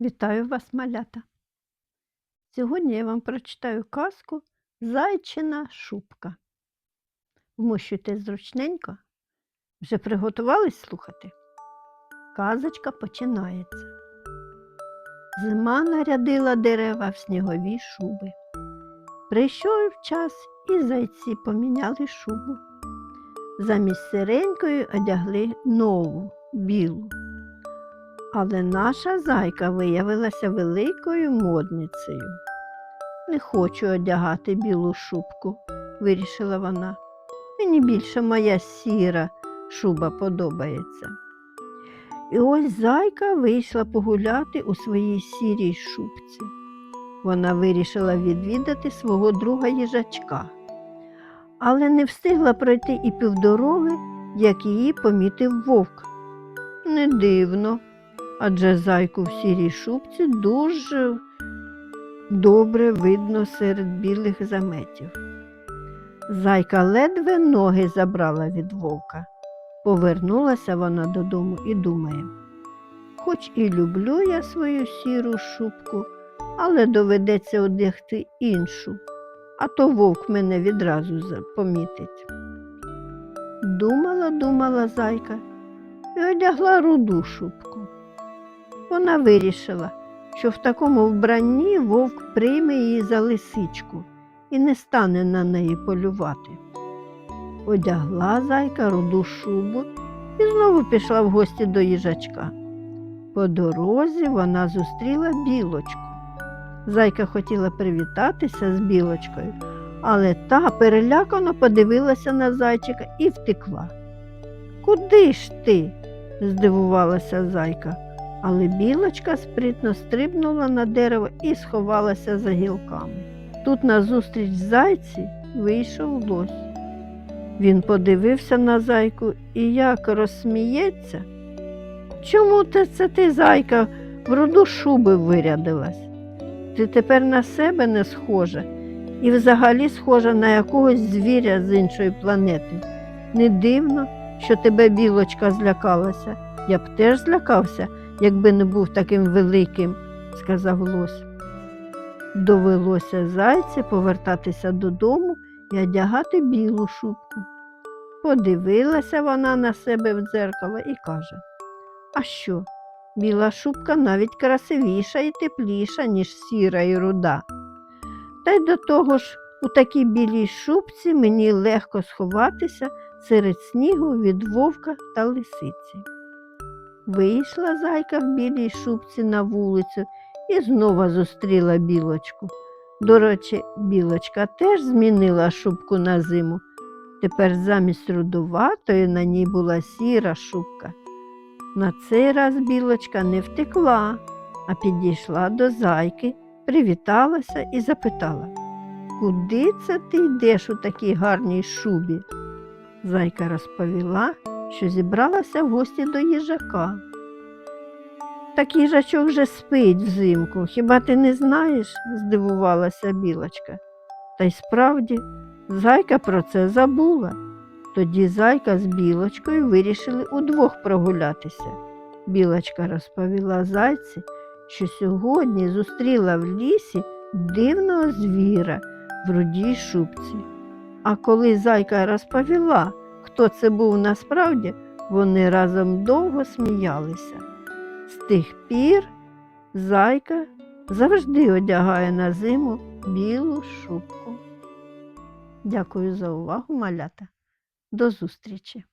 Вітаю вас, малята! Сьогодні я вам прочитаю казку Зайчина шубка. Вмощуйте зручненько. Вже приготувались слухати? Казочка починається. Зима нарядила дерева в снігові шуби. Прийшов час, і зайці поміняли шубу. Замість сиренької одягли нову, білу. Але наша зайка виявилася великою модницею. Не хочу одягати білу шубку, вирішила вона. Мені більше моя сіра шуба подобається. І ось зайка вийшла погуляти у своїй сірій шубці. Вона вирішила відвідати свого друга їжачка, але не встигла пройти і півдороги, як її помітив вовк. Не дивно, адже зайку в сірій шубці дуже добре видно серед білих заметів. Зайка ледве ноги забрала від вовка. Повернулася вона додому і думає, хоч і люблю я свою сіру шубку, але доведеться одягти іншу, а то вовк мене відразу помітить. Думала, думала зайка і одягла руду шубку. Вона вирішила, що в такому вбранні вовк прийме її за лисичку і не стане на неї полювати. Одягла зайка руду шубу і знову пішла в гості до їжачка. По дорозі вона зустріла білочку. Зайка хотіла привітатися з білочкою, але та перелякано подивилася на зайчика і втекла. Куди ж ти? здивувалася зайка, але білочка спритно стрибнула на дерево і сховалася за гілками. Тут назустріч зайці вийшов лось. Він подивився на зайку і як розсміється. Чому ти це ти, зайка, в роду шуби вирядилась? Ти тепер на себе не схожа і взагалі схожа на якогось звіря з іншої планети. Не дивно, що тебе білочка злякалася. Я б теж злякався, якби не був таким великим, сказав лось. Довелося зайці повертатися додому і одягати білу шубку. Подивилася вона на себе в дзеркало і каже: А що? Біла шубка навіть красивіша і тепліша, ніж сіра і руда. Та й до того ж, у такій білій шубці мені легко сховатися серед снігу від вовка та лисиці. Вийшла зайка в білій шубці на вулицю і знову зустріла білочку. До речі, білочка теж змінила шубку на зиму. Тепер замість рудуватої на ній була сіра шубка. На цей раз білочка не втекла, а підійшла до зайки, привіталася і запитала, куди це ти йдеш у такій гарній шубі? Зайка розповіла, що зібралася в гості до їжака. Так їжачок вже спить взимку, хіба ти не знаєш? здивувалася білочка. Та й справді, зайка про це забула. Тоді зайка з білочкою вирішили удвох прогулятися. Білочка розповіла зайці, що сьогодні зустріла в лісі дивного звіра в рудій шубці. А коли зайка розповіла, хто це був насправді, вони разом довго сміялися. З тих пір зайка завжди одягає на зиму білу шубку. Дякую за увагу, малята. До зустрічі!